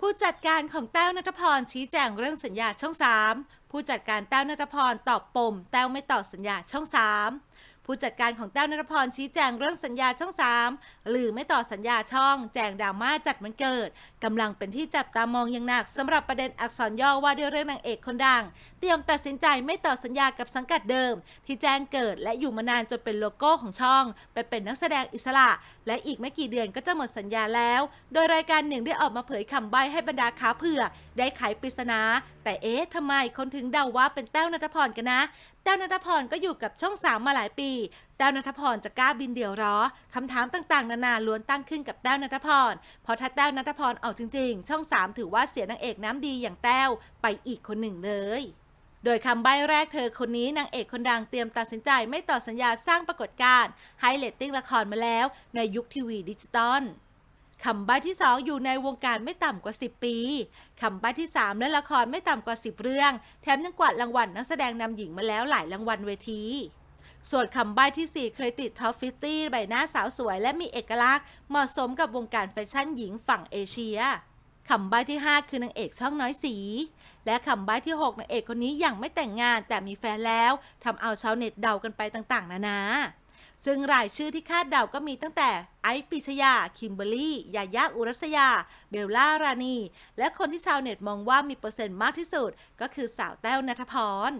ผู้จัดการของแต้วนัทพรชี้แจงเรื่องสัญญาช่อง 3 ผู้จัดการแต้วนัทพรตอบปม แต้วไม่ต่อสัญญาช่อง 3 ผู้จัดการของแต้วนัทพรชี้แจงเรื่องสัญญาช่อง 3 หรือไม่ต่อสัญญาช่อง แจงดราม่าจัดมันเกิด กำลังเป็นที่จับตามองอย่างหนักสำหรับประเด็นอักษรย่อว่าด้วยเรื่องนางเอกคนดัง เตรียมตัดสินใจไม่ต่อสัญญากับสังกัดเดิม ที่แจ้งเกิดและอยู่มานานจนเป็นโลโก้ของช่อง ไปเป็นนักแสดงอิสระ และอีกไม่กี่เดือนก็จะหมดสัญญาแล้ว โดยรายการหนึ่งได้ออกมาเผยคำใบ้ให้บรรดาขาเผือกได้ไขปริศนา แต่เอ๊ะทำไมคนถึงเดาว่าเป็นแต้วนัทพรกันนะแต้วนัทพรก็อยู่กับช่องสามมาหลายปี แต้วนัทพรจะกล้าบินเดี่ยวหรอคำถามต่างๆ นานาล้วนตั้งขึ้นกับแต้วนัทพร เพราะถ้าแต้วนัทพรออกจริง ๆ ช่องสามถือว่าเสียนางเอกน้ำดีอย่างแต้วไปอีกคนหนึ่งเลยโดยคำใบ้แรกเธอคนนี้นางเอกคนดังเตรียมตัดสินใจไม่ต่อสัญญาสร้างปรากฏการณ์ให้เลตติ้งละครมาแล้วในยุคทีวีดิจิตอลคำใบ้ที่ 2 อยู่ในวงการไม่ต่ำกว่า 10 ปี คำใบ้ที่ 3 เล่นละครไม่ต่ำกว่า 10 เรื่อง แถมยังกวาดรางวัลนักแสดงนำหญิงมาแล้วหลายรางวัลเวที ส่วนคำใบ้ที่ 4 เคยติดท็อปฟิตี้ใบหน้าสาวสวยและมีเอกลักษณ์ เหมาะสมกับวงการแฟชั่นหญิงฝั่งเอเชียคำใบ้ที่ 5 คือนางเอกช่องน้อยสี และคำใบ้ที่ 6นางเอกคนนี้ยังไม่แต่งงานแต่มีแฟนแล้วทำเอาชาวเน็ตเดากันไปต่างๆ นานาซึ่งรายชื่อที่คาดเดาก็มีตั้งแต่ไอซ์ปิชยา คิมเบอรรี่ ยายาอุรัสยา เบลล่ารานี และคนที่ชาวเน็ตมองว่ามีเปอร์เซ็นต์มากที่สุด ก็คือสาวแต้วนัทพร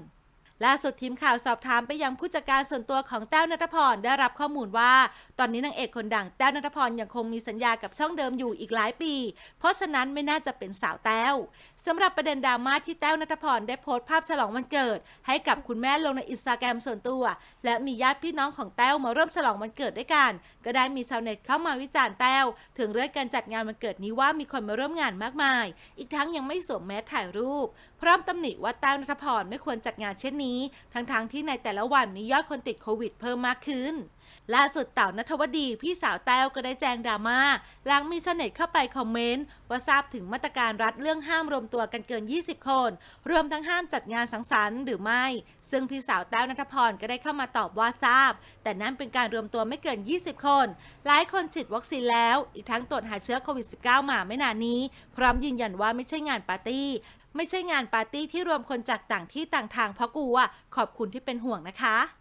ล่าสุดทีมข่าวสอบถามไปยังผู้จัดการส่วนตัวของแต้วนัทพรได้รับข้อมูลว่า ตอนนี้นางเอกคนดังแต้วนัทพรยังคงมีสัญญากับช่องเดิมอยู่อีกหลายปี เพราะฉะนั้นไม่น่าจะเป็นสาวแต้วสำหรับประเด็นดราม่าที่แต้วนัทพรได้โพสต์ภาพฉลองวันเกิด ให้กับคุณแม่ลงในอินสตาแกรมส่วนตัว และมีญาติพี่น้องของแต้วมาร่วมฉลองวันเกิดด้วยกัน ก็ได้มีชาวเน็ตเข้ามาวิจารณ์แต้วถึงเรื่องการจัดงานวันเกิดนี้ว่ามีคนมาร่วมงานมากมาย อีกทั้งยังไม่สวมแมสถ่ายรูป พร้อมตำหนิว่าแต้วนัทพรไม่ควรจัดงานเช่นนี้ทั้งๆที่ในแต่ละวันมียอดคนติดโควิดเพิ่มมากขึ้น ล่าสุดเต่านัทวดี พี่สาวแต้วก็ได้แจ้งดราม่าหลังมีชาวเน็ตเข้าไปคอมเมนต์ ว่าทราบถึงมาตรการรัฐเรื่องห้ามรวมตัวกันเกิน 20 คน รวมทั้งห้ามจัดงานสังสรรค์หรือไม่ ซึ่งพี่สาวแต้วนัทพรก็ได้เข้ามาตอบว่าทราบ แต่นั่นเป็นการรวมตัวไม่เกิน 20 คน หลายคนฉีดวัคซีนแล้ว อีกทั้งตรวจหาเชื้อโควิด -19 มาไม่นานนี้ พร้อมยืนยันว่าไม่ใช่งานปาร์ตี้ไม่ใช่งานปาร์ตี้ที่รวมคนจากต่างที่ต่างทางเพราะกลัวขอบคุณที่เป็นห่วงนะคะ